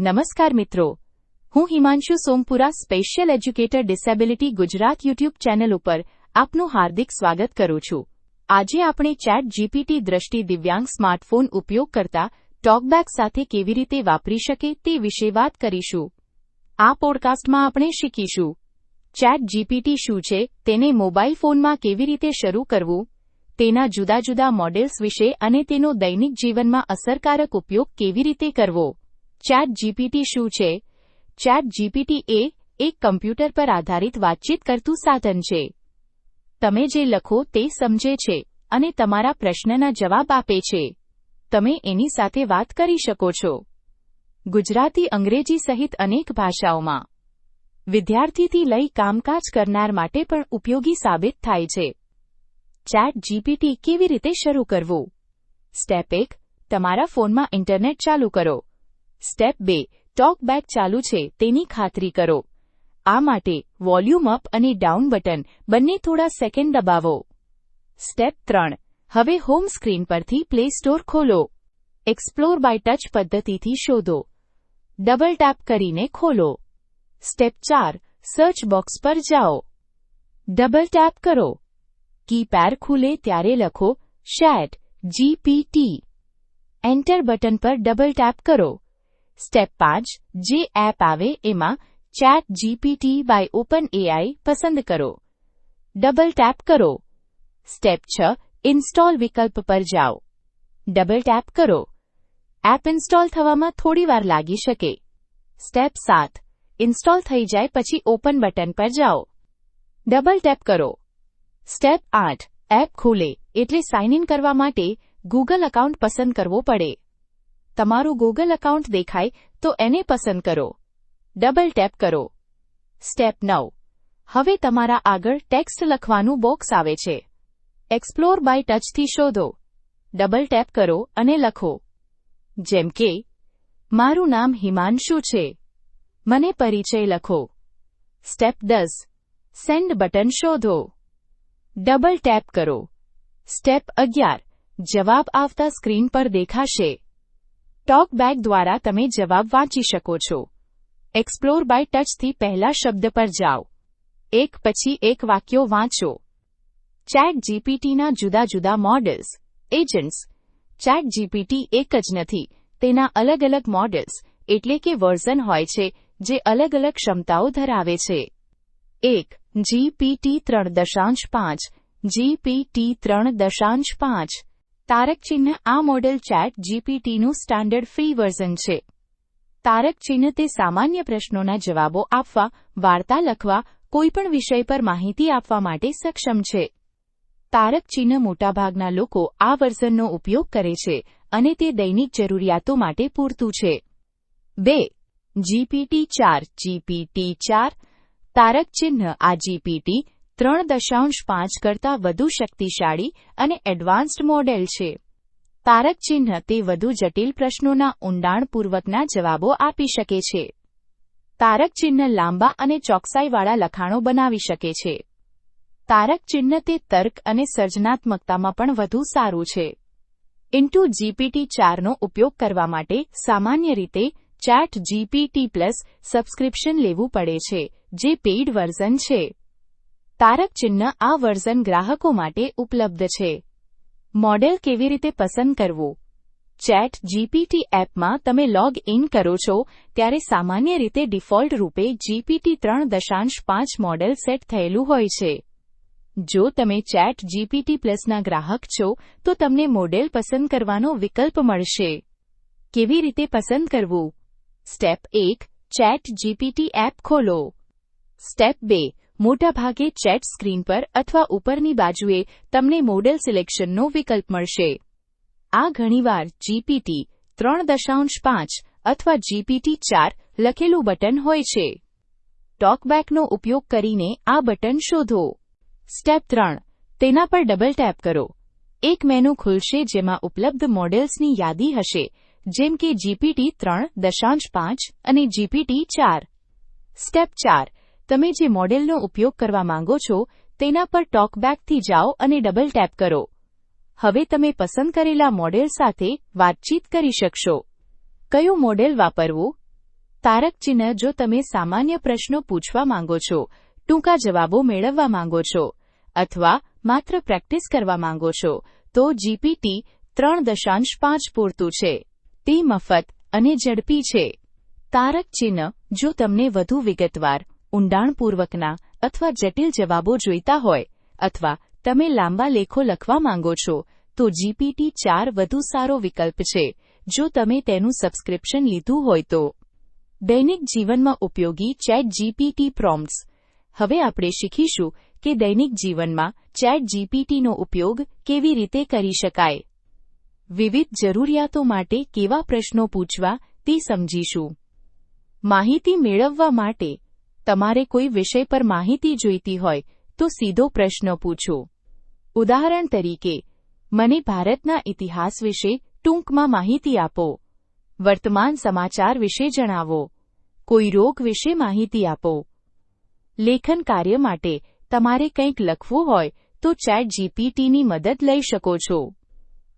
નમસ્કાર મિત્રો. હું Himanshu Sompura special educator disability Gujarat YouTube channel ઉપર આપનું હાર્દિક સ્વાગત કરું છું. આજે આપણે ચેટ જીપીટી દ્રષ્ટિ દિવ્યાંગ સ્માર્ટફોન ઉપયોગ કરતા ટોકબેક સાથે કેવી રીતે વાપરી શકે તે વિશે વાત કરીશું. આ પોડકાસ્ટમાં આપણે શીખીશું. ચેટ જીપીટી શું છે? તેને મોબાઈલ ફોનમાં કેવી રીતે શરૂ કરવું? તેના જુદા જુદા મોડેલ્સ વિશે અને તેનો દૈનિક જીવનમાં અસરકારક ઉપયોગ કેવી રીતે કરવો? ચેટ જીપીટી શું છે? ચેટ જીપીટી એ એક કમ્પ્યુટર પર આધારિત વાતચીત કરતું સાધન છે. તમે જે લખો તે સમજે છે અને તમારા પ્રશ્નના જવાબ આપે છે. તમે એની સાથે વાત કરી શકો છો. ગુજરાતી, અંગ્રેજી સહિત અનેક ભાષાઓમાં. વિદ્યાર્થીથી લઈ કામકાજ કરનાર માટે પણ ઉપયોગી સાબિત થાય છે. ચેટ જીપીટી કેવી રીતે શરૂ કરવું? સ્ટેપ એક, તમારા ફોનમાં ઇન્ટરનેટ ચાલુ કરો. સ્ટેપ બે ટોકબેક ચાલુ છે, તેની ખાતરી કરો. આ માટે વોલ્યુમ અપ અને ડાઉન બટન બંને થોડા સેકન્ડ દબાવો. સ્ટેપ ત્રણ, હવે હોમ સ્ક્રીન પરથી પ્લે સ્ટોર ખોલો. એક્સપ્લોર બાય ટચ પદ્ધતિથી શોધો. ડબલ ટેપ કરીને ખોલો. સ્ટેપ ચાર સર્ચ બોક્સ પર જાઓ. ડબલ ટેપ કરો. કીપેડ ખુલે ત્યારે લખો શેટ જીપીટી એન્ટર બટન પર ડબલ ટેપ કરો. સ્ટેપ પાંચ, જે એપ આવે એમાં chat GPT by open AI પસંદ કરો. ડબલ ટેપ કરો. સ્ટેપ છ ઇન્સ્ટોલ વિકલ્પ પર જાઓ. ડબલ ટેપ કરો. એપ ઇન્સ્ટોલ થવામાં થોડીવાર લાગી શકે. સ્ટેપ સાત ઇન્સ્ટોલ થઈ જાય પછી ઓપન બટન પર જાઓ. ડબલ ટેપ કરો. સ્ટેપ આઠ એપ ખુલે એટલે સાઇન ઇન કરવા માટે ગૂગલ એકાઉન્ટ પસંદ કરવો પડે. તમારું ગૂગલ એકાઉન્ટ દેખાય, તો એને પસંદ કરો. ડબલ ટેપ કરો. સ્ટેપ નવ. હવે તમારા આગળ ટેક્સ્ટ લખવાનું બોક્સ આવે છે. એક્સપ્લોર બાય ટચથી શોધો. ડબલ ટેપ કરો અને લખો. જેમ કે, મારું નામ હિમાંશુ છે. મને પરિચય લખો. સ્ટેપ દસ. સેન્ડ બટન શોધો. ડબલ ટેપ કરો. સ્ટેપ અગિયાર. જવાબ આવતા સ્ક્રીન પર દેખાશે. ટોકબેક દ્વારા તમે જવાબ વાંચી શકો છો. એક્સપ્લોર બાય ટચથી પહેલા શબ્દ પર જાઓ. એક પછી એક વાક્યો વાંચો. ચેટ જીપીટીના જુદા જુદા મોડલ્સ એજન્ટ્સ ચેટ જીપીટી એક જ નથી, તેના અલગ અલગ મોડલ્સ એટલે કે વર્ઝન હોય છે, જે અલગ અલગ ક્ષમતાઓ ધરાવે છે. એક જીપીટી ત્રણ દશાંશ પાંચ. જીપીટી ત્રણ દશાંશ પાંચ. તારક ચિહ્ન આ મોડેલ ચેટ જીપીટીનું સ્ટાન્ડર્ડ ફ્રી વર્ઝન છે. તારક ચિહ્ન તે સામાન્ય પ્રશ્નોના જવાબો આપવા, વાર્તા લખવા, કોઈપણ વિષય પર માહિતી આપવા માટે સક્ષમ છે. તારક ચિહ્ન મોટાભાગના લોકો આ વર્ઝનનો ઉપયોગ કરે છે અને તે દૈનિક જરૂરિયાતો માટે પૂરતું છે. બે. જીપીટી ચાર. જીપીટી ચાર. તારક ચિહ્ન આ જીપીટી ત્રણ દશાંશ પાંચ કરતાં વધુ શક્તિશાળી અને એડવાન્સ્ડ મોડેલ છે. તારક ચિહ્ન તે વધુ જટિલ પ્રશ્નોના ઊંડાણપૂર્વકના જવાબો આપી શકે છે. તારક ચિહ્ન લાંબા અને ચોકસાઈવાળા લખાણો બનાવી શકે છે. તારક ચિહ્ન તે તર્ક અને સર્જનાત્મકતામાં પણ વધુ સારું છે. ઇન્ટુ જીપીટી ચારનો ઉપયોગ કરવા માટે સામાન્ય રીતે ચેટ જીપીટી પ્લસ સબસ્ક્રિપ્શન લેવું પડે છે, જે પેઇડ વર્ઝન છે. તારક ચિહ્ન આ વર્ઝન ગ્રાહકો માટે ઉપલબ્ધ છે. મોડેલ કેવી રીતે પસંદ કરવું? ચેટ જીપીટી એપમાં તમે લોગ ઇન કરો છો ત્યારે સામાન્ય રીતે ડિફોલ્ટ રૂપે જીપીટી ત્રણ દશાંશ પાંચ મોડેલ સેટ થયેલું હોય છે. જો તમે ચેટ જીપીટી પ્લસના ગ્રાહક છો, તો તમને મોડેલ પસંદ કરવાનો વિકલ્પ મળશે. કેવી રીતે પસંદ કરવું? સ્ટેપ એક, ચેટ જીપીટી એપ ખોલો. સ્ટેપ બે મોટાભાગે ચેટ સ્ક્રીન પર અથવા ઉપરની બાજુએ તમને મોડેલ સિલેક્શનનો વિકલ્પ મળશે. આ ઘણીવાર જીપીટી ત્રણ દશાંશ પાંચ અથવા જીપીટી ચાર લખેલું બટન હોય છે. ટોકબેકનો ઉપયોગ કરીને આ બટન શોધો. સ્ટેપ ત્રણ, તેના પર ડબલ ટેપ કરો. એક મેનુ ખુલશે જેમાં ઉપલબ્ધ મોડેલ્સની યાદી હશે, જેમ કે જીપીટી ત્રણ દશાંશ પાંચ અને જીપીટી ચાર. સ્ટેપ ચાર તમે જે મોડેલનો ઉપયોગ કરવા માંગો છો, તેના પર ટોકબેકથી જાઓ અને ડબલ ટેપ કરો. હવે તમે પસંદ કરેલા મોડેલ સાથે વાતચીત કરી શકશો. કયું મોડેલ વાપરવું? તારક ચિહ્ન જો તમે સામાન્ય પ્રશ્નો પૂછવા માંગો છો, ટૂંકા જવાબો મેળવવા માંગો છો, અથવા માત્ર પ્રેક્ટિસ કરવા માંગો છો, તો જીપીટી ત્રણ દશાંશ પાંચ પૂરતું છે. તે મફત અને ઝડપી છે. તારક ચિહ્ન જો તમને વધુ વિગતવાર ઊંડાણપૂર્વકના અથવા જટિલ જવાબો જોઈતા હોય અથવા તમે લાંબા લેખો લખવા માંગો છો, તો જીપીટી ચાર વધુ સારો વિકલ્પ છે. જો તમે તેનું સબસ્ક્રિપ્શન લીધું હોય તો. દૈનિક જીવનમાં ઉપયોગી ચેટ જીપીટી પ્રોમ્પ્ટ્સ હવે આપણે શીખીશું કે દૈનિક જીવનમાં ચેટ જીપીટીનો ઉપયોગ કેવી રીતે કરી શકાય. વિવિધ જરૂરિયાતો માટે કેવા પ્રશ્નો પૂછવા તે સમજીશું. માહિતી મેળવવા માટે તમારે કોઈ વિષય પર માહિતી જોઈતી હોય, તો સીધો પ્રશ્ન પૂછો. ઉદાહરણ તરીકે, મને ભારતના ઇતિહાસ વિશે ટૂંકમાં માહિતી આપો. વર્તમાન સમાચાર વિશે જણાવો. કોઈ રોગ વિશે માહિતી આપો. લેખન કાર્ય માટે તમારે કંઈક લખવું હોય, તો ચેટ જીપીટીની મદદ લઈ શકો છો.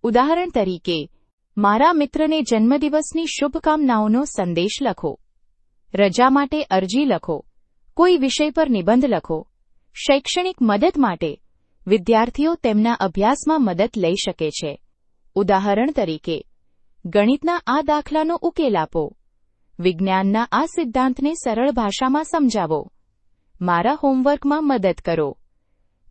ઉદાહરણ તરીકે, મારા મિત્રને જન્મદિવસની શુભકામનાઓનો સંદેશ લખો. રજા માટે અરજી લખો. કોઈ વિષય પર નિબંધ લખો. શૈક્ષણિક મદદ માટે વિદ્યાર્થીઓ તેમના અભ્યાસમાં મદદ લઈ શકે છે. ઉદાહરણ તરીકે, ગણિતના આ દાખલાનો ઉકેલ આપો. વિજ્ઞાનના આ સિદ્ધાંતને સરળ ભાષામાં સમજાવો. મારા હોમવર્કમાં મદદ કરો.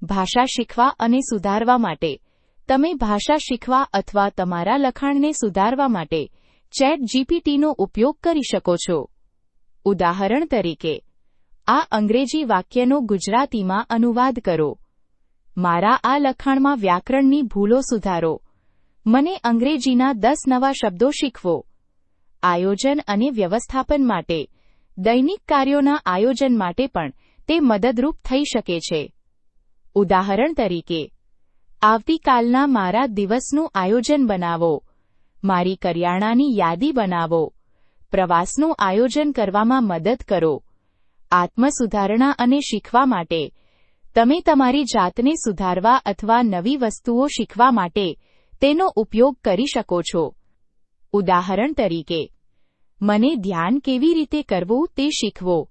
ભાષા શીખવા અને સુધારવા માટે. તમે ભાષા શીખવા અથવા તમારા લખાણને સુધારવા માટે ચેટ જીપીટીનો ઉપયોગ કરી શકો છો. ઉદાહરણ તરીકે આ અંગ્રેજી વાક્યનો ગુજરાતીમાં અનુવાદ કરો. મારા આ લખાણમાં વ્યાકરણની ભૂલો સુધારો. મને અંગ્રેજીના દસ નવા શબ્દો શીખવો. આયોજન અને વ્યવસ્થાપન માટે, દૈનિક કાર્યોના આયોજન માટે પણ તે મદદરૂપ થઈ શકે છે. ઉદાહરણ તરીકે, આવતીકાલના મારા દિવસનું આયોજન બનાવો. મારી કરિયાણાની યાદી બનાવો. પ્રવાસનું આયોજન કરવામાં મદદ કરો. આત્મસુધારણા અને શીખવા માટે. તમે તમારી જાતને સુધારવા અથવા નવી વસ્તુઓ શીખવા માટે તેનો ઉપયોગ કરી શકો છો. ઉદાહરણ તરીકે, મને ધ્યાન કેવી રીતે કરવું તે શીખવો.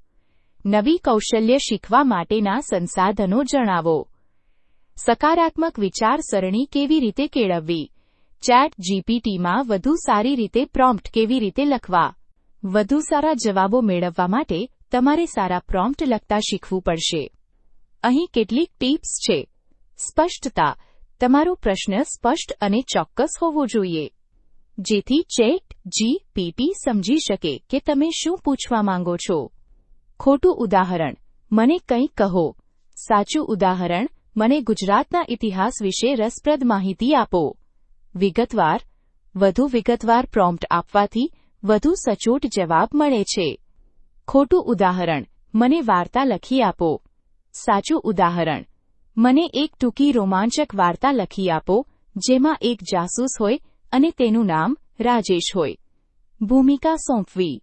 નવી કૌશલ્ય શીખવા માટેના સંસાધનો જણાવો. સકારાત્મક વિચારસરણી કેવી રીતે કેળવવી. ચેટ જીપીટીમાં વધુ સારી રીતે પ્રોમ્પ્ટ કેવી રીતે લખવા. વધુ સારા જવાબો મેળવવા માટે તમારે સારા પ્રોમ્પ્ટ લખતા શીખવું પડશે. અહીં કેટલીક ટીપ્સ છે. સ્પષ્ટતા. તમારો પ્રશ્ન સ્પષ્ટ અને ચોક્કસ હોવો જોઈએ. જેથી ચેટ જીપીટી સમજી શકે કે તમે શું પૂછવા માંગો છો. ખોટું ઉદાહરણ. મને કંઈક કહો. સાચું ઉદાહરણ. મને ગુજરાતના ઇતિહાસ વિશે રસપ્રદ માહિતી આપો. વિગતવાર. વધુ વિગતવાર પ્રોમ્પ્ટ આપવાથી વધુ સચોટ જવાબ મળે છે. ખોટું ઉદાહરણ, મને વાર્તા લખી આપો. સાચું ઉદાહરણ, મને એક ટૂંકી રોમાંચક વાર્તા લખી આપો, જેમાં એક જાસૂસ હોય અને તેનું નામ રાજેશ હોય. ભૂમિકા સોંપવી.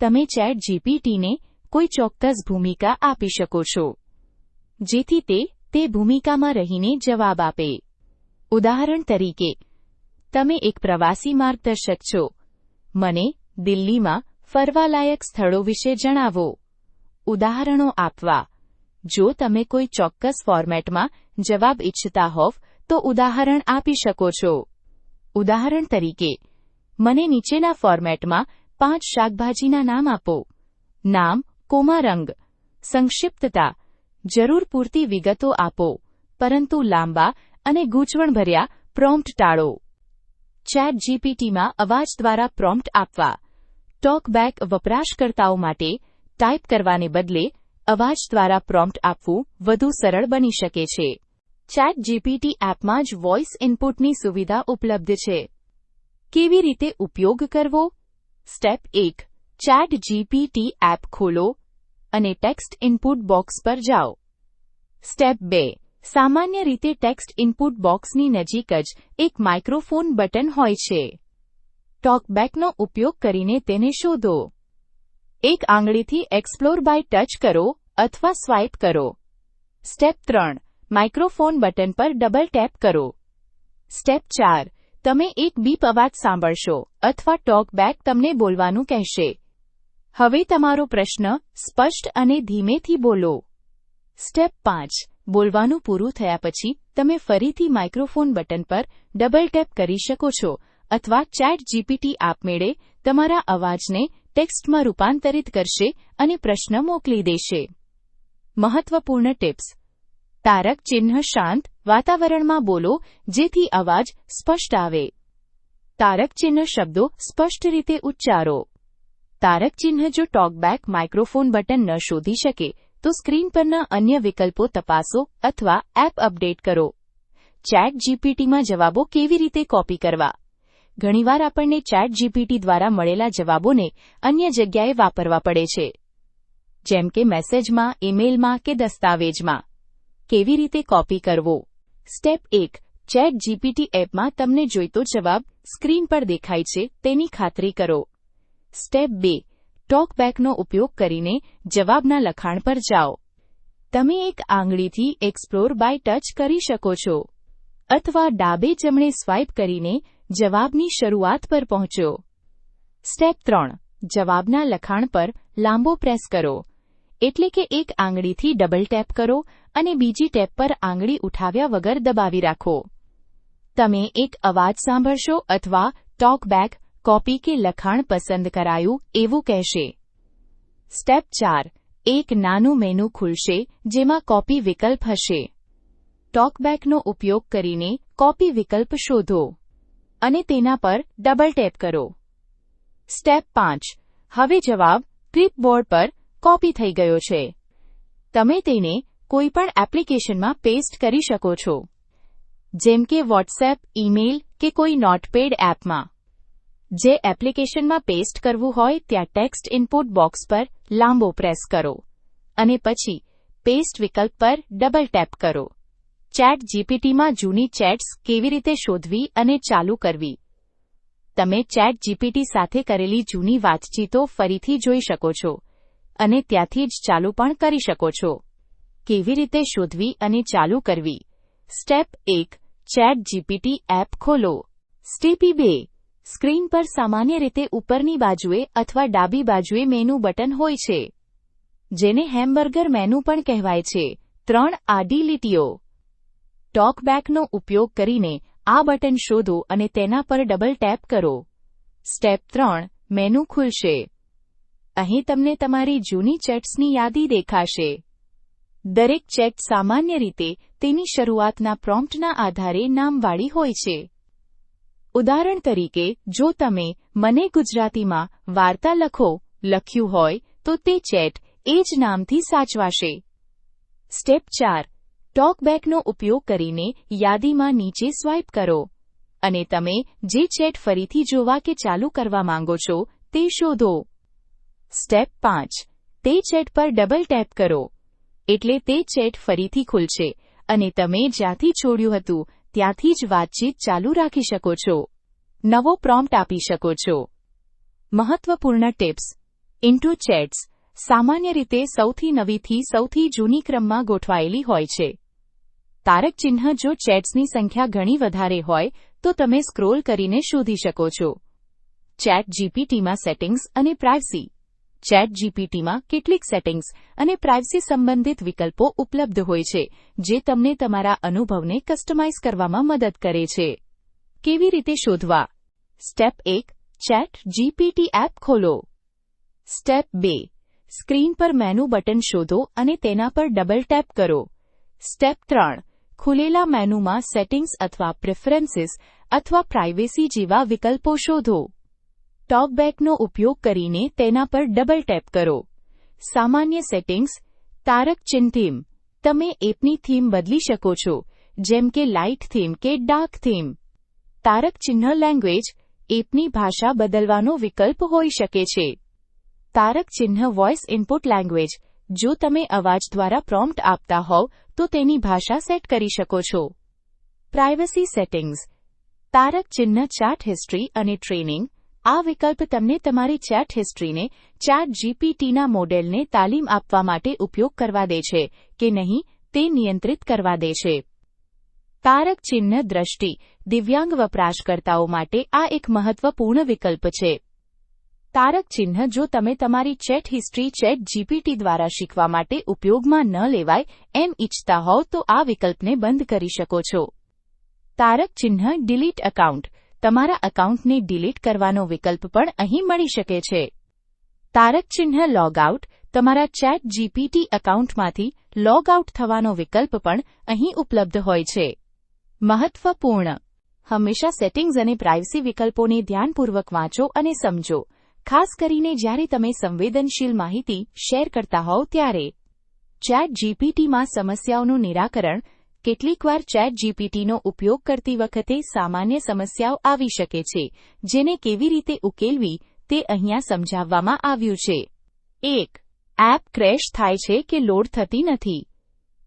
તમે ચેટ જીપીટીને કોઈ ચોક્કસ ભૂમિકા આપી શકો છો. જેથી તે તે ભૂમિકામાં રહીને જવાબ આપે. ઉદાહરણ તરીકે, તમે એક પ્રવાસી માર્ગદર્શક છો. મને દિલ્હીમાં ફરવાલાયક સ્થળો વિશે જણાવો. ઉદાહરણો આપવા. જો તમે કોઈ ચોક્કસ ફોર્મેટમાં જવાબ ઇચ્છતા હોવ, તો ઉદાહરણ આપી શકો છો. ઉદાહરણ તરીકે, મને નીચેના ફોર્મેટમાં પાંચ શાકભાજીના નામ આપો. નામ કોમા રંગ સંક્ષિપ્તતા, જરૂર પૂરતી વિગતો આપો, પરંતુ લાંબા અને ગૂંચવણભર્યા પ્રોમ્પ્ટ ટાળો. ચેટ જીપીટીમાં અવાજ દ્વારા પ્રોમ્પ્ટ આપવા. ટોકબેક વપરાશકર્તાઓ માટે ટાઈપ કરવાને બદલે અવાજ દ્વારા પ્રોમ્પ્ટ આપવું વધુ સરળ બની શકે છે. ચેટ જીપીટી એપમાં જ વોઇસ ઇનપુટની સુવિધા ઉપલબ્ધ છે. કેવી રીતે ઉપયોગ કરવો? સ્ટેપ એક. ચેટ જીપીટી એપ ખોલો અને ટેક્સ્ટ ઇનપુટ બોક્સ પર જાઓ. સ્ટેપ બે. સામાન્ય રીતે ટેક્સ્ટ ઇનપુટ બોક્સની નજીક જ એક માઇક્રોફોન બટન હોય છે. ટોકબેકનો ઉપયોગ કરીને તેને શોધો. એક આંગળીથી એક્સપ્લોર બાય ટચ કરો અથવા સ્વાઇપ કરો. સ્ટેપ ત્રણ માઇક્રોફોન બટન પર ડબલ ટેપ કરો. સ્ટેપ ચાર, તમે એક બીપ અવાજ સાંભળશો અથવા ટોકબેક તમને બોલવાનું કહેશે. હવે તમારો પ્રશ્ન સ્પષ્ટ અને ધીમેથી બોલો. સ્ટેપ પાંચ, બોલવાનું પૂરું થયા પછી તમે ફરીથી માઇક્રોફોન બટન પર ડબલ ટેપ કરી શકો છો અથવા ચેટ જીપીટી આપમેળે તમારા અવાજને ટેક્સ્ટમાં રૂપાંતરિત કરશે અને પ્રશ્ન મોકલી દેશે. મહત્વપૂર્ણ ટિપ્સ તારક ચિહ્ન શાંત વાતાવરણમાં બોલો, જેથી અવાજ સ્પષ્ટ આવે. તારક ચિહ્ન શબ્દો સ્પષ્ટ રીતે ઉચ્ચારો. તારક ચિહ્ન જો ટોકબેક માઇક્રોફોન બટન ન શોધી શકે, તો સ્ક્રીન પરના અન્ય વિકલ્પો તપાસો અથવા એપ અપડેટ કરો. ચેટ જીપીટીમાં જવાબો કેવી રીતે કોપી કરવા? ઘણીવાર આપણને ચેટ જીપીટી દ્વારા મળેલા જવાબોને અન્ય જગ્યાએ વાપરવા પડે છે. જેમ કે મેસેજમાં ઇમેલમાં કે દસ્તાવેજમાં. કેવી રીતે કોપી કરવો? સ્ટેપ એક ચેટ જીપીટી એપમાં તમને જોઈતો જવાબ સ્ક્રીન પર દેખાય છે, તેની ખાતરી કરો. સ્ટેપ બે ટોકબેકનો ઉપયોગ કરીને જવાબના લખાણ પર જાઓ. તમે એક આંગળીથી એક્સપ્લોર બાય ટચ કરી શકો છો. અથવા ડાબે જમણે સ્વાઇપ કરીને જવાબની શરૂઆત પર પહોંચો. સ્ટેપ ત્રણ. જવાબના લખાણ પર લાંબો પ્રેસ કરો. એટલે કે એક આંગળીથી ડબલ ટેપ કરો અને બીજી ટેપ પર આંગળી ઉઠાવ્યા વગર દબાવી રાખો. તમે એક અવાજ સાંભળશો અથવા ટોકબેક કોપી કે લખાણ પસંદ કરાયું એવું કહેશે. સ્ટેપ ચાર. એક નાનું મેનુ ખુલશે જેમાં કોપી વિકલ્પ હશે. ટોકબેકનો ઉપયોગ કરીને કોપી વિકલ્પ શોધો. અને તેના પર ડબલ ટેપ કરો. સ્ટેપ પાંચ. હવે જવાબ ક્લિપબોર્ડ પર કોપી થઈ ગયો છે. તમે તેને કોઈપણ એપ્લિકેશનમાં પેસ્ટ કરી શકો છો. જેમ કે વોટ્સએપ ઇમેઇલ કે કોઈ નોટપેડ એપમાં જે એપ્લિકેશનમાં પેસ્ટ કરવું હોય ત્યાં ટેક્સ્ટ ઇનપુટ બોક્સ પર લાંબો પ્રેસ કરો. અને પછી પેસ્ટ વિકલ્પ પર ડબલ ટેપ કરો. ચેટ જીપીટીમાં જૂની ચેટ્સ કેવી રીતે શોધવી અને ચાલુ કરવી? તમે ચેટ જીપીટી સાથે કરેલી જૂની વાતચીતો ફરીથી જોઈ શકો છો અને ત્યાંથી જ ચાલુ પણ કરી શકો છો. કેવી રીતે શોધવી અને ચાલુ કરવી? સ્ટેપ એક, ચેટ જીપીટી એપ ખોલો. સ્ટેપી બે, સ્ક્રીન પર સામાન્ય રીતે ઉપરની બાજુએ અથવા ડાબી બાજુએ મેનુ બટન હોય છે. જેને હેમબર્ગર મેનુ પણ કહેવાય છે. ત્રણ આડી લીટીઓ. ટોકબેકનો ઉપયોગ કરીને આ બટન શોધો અને તેના પર ડબલ ટેપ કરો. સ્ટેપ ત્રણ, મેનુ ખુલશે. અહીં તમને તમારી જૂની ચેટ્સની યાદી દેખાશે. દરેક ચેટ સામાન્ય રીતે તેની શરૂઆતના પ્રોમ્પ્ટના આધારે નામવાળી હોય છે. ઉદાહરણ તરીકે, જો તમે મને ગુજરાતીમાં વાર્તા લખો, લખ્યું હોય, તો તે ચેટ એ જ નામથી સાચવાશે. સ્ટેપ ચાર ટોકબેકનો ઉપયોગ કરીને યાદીમાં નીચે સ્વાઇપ કરો. અને તમે જે ચેટ ફરીથી જોવા કે ચાલુ કરવા માંગો છો, તે શોધો. સ્ટેપ પાંચ. તે ચેટ પર ડબલ ટેપ કરો. એટલે તે ચેટ ફરીથી ખુલશે અને તમે જ્યાંથી છોડ્યું હતું, ત્યાંથી જ વાતચીત ચાલુ રાખી શકો છો. નવો પ્રોમ્પ્ટ આપી શકો છો. મહત્વપૂર્ણ ટિપ્સ. ઇન્ટુ ચેટ્સ સામાન્ય રીતે સૌથી નવીથી સૌથી જૂની ક્રમમાં ગોઠવાયેલી હોય છે. તારક ચિહ્ન જો ચેટ્સની સંખ્યા ઘણી વધારે હોય, તો તમે સ્ક્રોલ કરીને શોધી શકો છો. ચેટ જીપીટીમાં સેટિંગ્સ અને પ્રાઇવસી. ચેટ જીપીટીમાં કેટલીક સેટિંગ્સ અને પ્રાઇવસી સંબંધિત વિકલ્પો ઉપલબ્ધ હોય છે, જે તમને તમારા અનુભવને કસ્ટમાઇઝ કરવામાં મદદ કરે છે. કેવી રીતે શોધવા? સ્ટેપ એક, ચેટ જીપીટી એપ ખોલો. સ્ટેપ બે, સ્ક્રીન પર મેનુ બટન શોધો અને તેના પર ડબલ ટેપ કરો. સ્ટેપ ત્રણ ખુલેલા મેનુમાં સેટિંગ્સ અથવા પ્રેફરન્સીસ અથવા પ્રાઇવેસી જેવા વિકલ્પો શોધો. ટોકબેકનો ઉપયોગ કરીને તેના પર ડબલ ટેપ કરો. સામાન્ય સેટિંગ્સ તારક ચિહ્ન થીમ તમે એપની થીમ બદલી શકો છો, જેમ કે લાઇટ થીમ કે ડાર્ક થીમ તારક ચિહ્ન લેંગ્વેજ એપની ભાષા બદલવાનો વિકલ્પ હોઈ શકે છે. તારક ચિહ્ન વોઇસ ઇનપુટ લેંગ્વેજ જો તમે અવાજ દ્વારા પ્રોમ્પ્ટ આપતા હોવ તો તેની ભાષા સેટ કરી શકો છો. પ્રાઇવસી સેટિંગ્સ તારક ચિહ્ન ચાટ હિસ્ટ્રી અને ટ્રેનિંગ આ વિકલ્પ તમને તમારી ચેટ હિસ્ટ્રીને ચેટ જીપીટીના મોડેલને તાલીમ આપવા માટે ઉપયોગ કરવા દે છે કે નહીં તે નિયંત્રિત કરવા દે છે. તારક ચિહ્ન દ્રષ્ટિ. દિવ્યાંગ વપરાશકર્તાઓ માટે આ એક મહત્વપૂર્ણ વિકલ્પ છે. તારક ચિહ્ન જો તમે તમારી ચેટ હિસ્ટ્રી ચેટ જીપીટી દ્વારા શીખવા માટે ઉપયોગમાં ન લેવાય એમ ઇચ્છતા હોવ તો આ વિકલ્પને બંધ કરી શકો છો. તારક ચિહ્ન ડિલીટ એકાઉન્ટ. તમારા એકાઉન્ટને ડિલીટ કરવાનો વિકલ્પ પણ અહીં મળી શકે છે. તારક ચિહ્ન લોગ આઉટ તમારા ચેટ જીપીટી એકાઉન્ટમાંથી લોગ આઉટ થવાનો વિકલ્પ પણ અહીં ઉપલબ્ધ હોય છે. મહત્વપૂર્ણ. હંમેશા સેટિંગ્સ અને પ્રાઇવસી વિકલ્પોને ધ્યાનપૂર્વક વાંચો અને સમજો. ખાસ કરીને જ્યારે તમે સંવેદનશીલ માહિતી શેર કરતા હોવ ત્યારે ચેટ જીપીટીમાં સમસ્યાઓનું નિરાકરણ, કેટલીકવાર ચેટ જીપીટીનો ઉપયોગ કરતી વખતે સામાન્ય સમસ્યાઓ આવી શકે છે, જેને કેવી રીતે ઉકેલવી તે અહીંયા સમજાવવામાં આવ્યું છે. એક, એપ ક્રેશ થાય છે કે લોડ થતી નથી.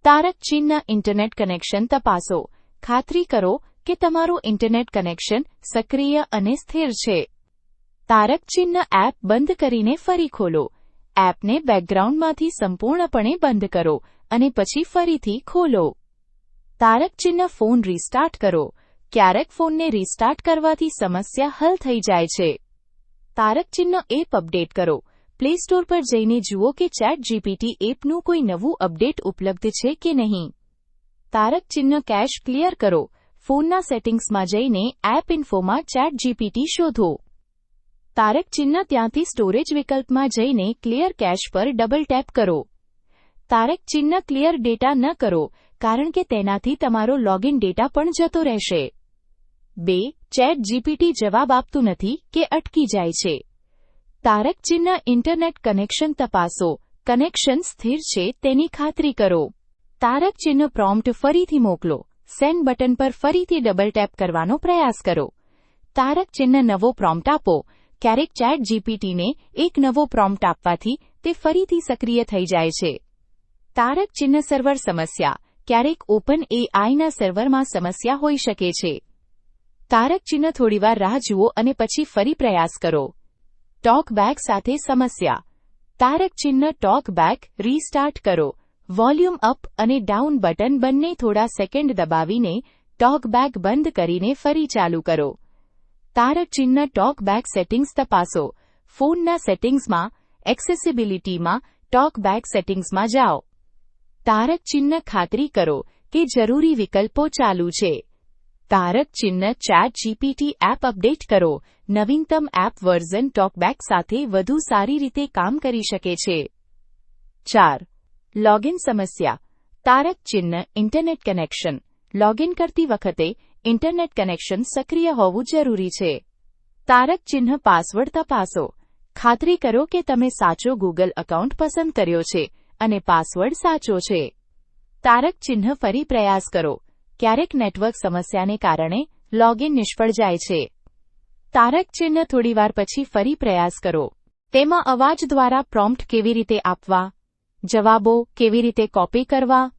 તારક ચિહ્ન ઇન્ટરનેટ કનેક્શન તપાસો. ખાતરી કરો કે તમારું ઇન્ટરનેટ કનેક્શન સક્રિય અને સ્થિર છે. તારક ચિહ્ન એપ બંધ કરીને ફરી ખોલો. એપને બેકગ્રાઉન્ડમાંથી સંપૂર્ણપણે બંધ કરો અને પછી ફરીથી ખોલો. તારક ચિહ્ન ફોન રીસ્ટાર્ટ કરો. ક્યારેક ફોનને રીસ્ટાર્ટ કરવાથી સમસ્યા હલ થઈ જાય છે. તારક ચિહ્ન એપ અપડેટ કરો. પ્લે સ્ટોર પર જઈને જુઓ કે ચેટ જીપીટી એપનું કોઈ નવું અપડેટ ઉપલબ્ધ છે કે નહીં. તારક ચિહ્ન કેશ ક્લિયર કરો. ફોનના સેટિંગ્સમાં જઈને એપ ઇન્ફોમાં ચેટ જીપીટી શોધો. તારક ચિહ્ન ત્યાંથી સ્ટોરેજ વિકલ્પમાં જઈને ક્લિયર કેશ પર ડબલ ટેપ કરો. તારક ચિહ્ન ક્લિયર ડેટા ન કરો, કારણ કે તેનાથી તમારો લોગિન ડેટા પણ જતો રહેશે. બે ચેટ જીપીટી જવાબ આપતું નથી કે અટકી જાય છે. તારક ચિહ્ન ઇન્ટરનેટ કનેક્શન તપાસો. કનેક્શન સ્થિર છે તેની ખાતરી કરો. તારક ચિહ્ન પ્રોમ્પ્ટ ફરીથી મોકલો. સેન્ડ બટન પર ફરીથી ડબલ ટેપ કરવાનો પ્રયાસ કરો. તારક ચિહ્ન નવો પ્રોમ્પ્ટ આપો. ક્યારેક ચેટ જીપીટીને એક નવો પ્રોમ્પ્ટ આપવાથી તે ફરીથી સક્રિય થઈ જાય છે. તારક ચિહ્ન સર્વર સમસ્યા. ક્યારેક ઓપન એઆઈના સર્વરમાં સમસ્યા હોઈ શકે છે. તારક ચિહ્ન થોડીવાર રાહ જુઓ અને પછી ફરી પ્રયાસ કરો. ટોકબેક સાથે સમસ્યા. તારક ચિહ્ન ટોકબેક રીસ્ટાર્ટ કરો. વોલ્યુમ અપ અને ડાઉન બટન બંને થોડા સેકન્ડ દબાવીને ટોકબેક બંધ કરીને ફરી ચાલુ કરો. તારક ચિહ્ન ટોકબેક સેટિંગ્સ તપાસો. ફોનના સેટિંગ્સમાં, એક્સેસિબિલિટીમાં ટોકબેક સેટિંગ્સમાં જાઓ. તારક ચિહ્ન ખાતરી કરો કે જરૂરી વિકલ્પો ચાલુ છે. તારક ચિહ્ન ચેટ જીપીટી એપ અપડેટ કરો. નવીનતમ એપ વર્ઝન ટોકબેક સાથે વધુ સારી રીતે કામ કરી શકે છે. ચાર. લોગિન સમસ્યા. તારક ચિહ્ન ઇન્ટરનેટ કનેક્શન. લોગિન કરતી વખતે ઇન્ટરનેટ કનેક્શન સક્રિય હોવું જરૂરી છે. તારક ચિહ્ન પાસવર્ડ તપાસો. ખાતરી કરો કે તમે સાચો ગૂગલ એકાઉન્ટ પસંદ કર્યો છે અને પાસવર્ડ સાચો છે. તારક ચિહ્ન ફરી પ્રયાસ કરો. ક્યારેક નેટવર્ક સમસ્યાને કારણે લોગિન નિષ્ફળ જાય છે. તારક ચિહ્ન થોડીવાર પછી ફરી પ્રયાસ કરો. તેમાં અવાજ દ્વારા પ્રોમ્પ્ટ કેવી રીતે આપવા? જવાબો કેવી રીતે કોપી કરવા?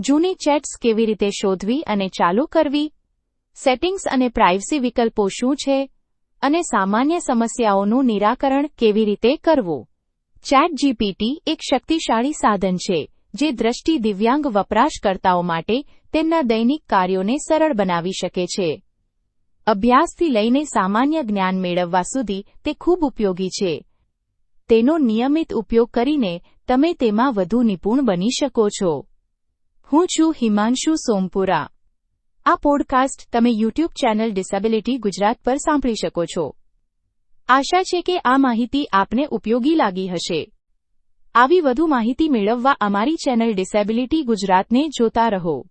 જૂની ચેટ્સ કેવી રીતે શોધવી અને ચાલુ કરવી? સેટિંગ્સ અને પ્રાઇવસી વિકલ્પો શું છે અને સામાન્ય સમસ્યાઓનું નિરાકરણ કેવી રીતે કરવું? ચેટ જીપીટી એક શક્તિશાળી સાધન છે, જે દ્રષ્ટિ દિવ્યાંગ વપરાશકર્તાઓ માટે તેમના દૈનિક કાર્યોને સરળ બનાવી શકે છે. અભ્યાસથી લઈને સામાન્ય જ્ઞાન મેળવવા સુધી તે ખૂબ ઉપયોગી છે. તેનો નિયમિત ઉપયોગ કરીને તમે તેમાં વધુ નિપુણ બની શકો છો. હું છું હિમાંશુ સોમપુરા. આ પોડકાસ્ટ તમે યુટ્યુબ ચેનલ ડિસેબિલિટી ગુજરાત પર સાંભળી શકો છો. આશા છે કે આ માહિતી આપને ઉપયોગી લાગી હશે. આવી વધુ માહિતી મેળવવા અમારી ચેનલ ડિસેબિલિટી ગુજરાતને જોતા રહો.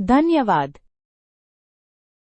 ધન્યવાદ.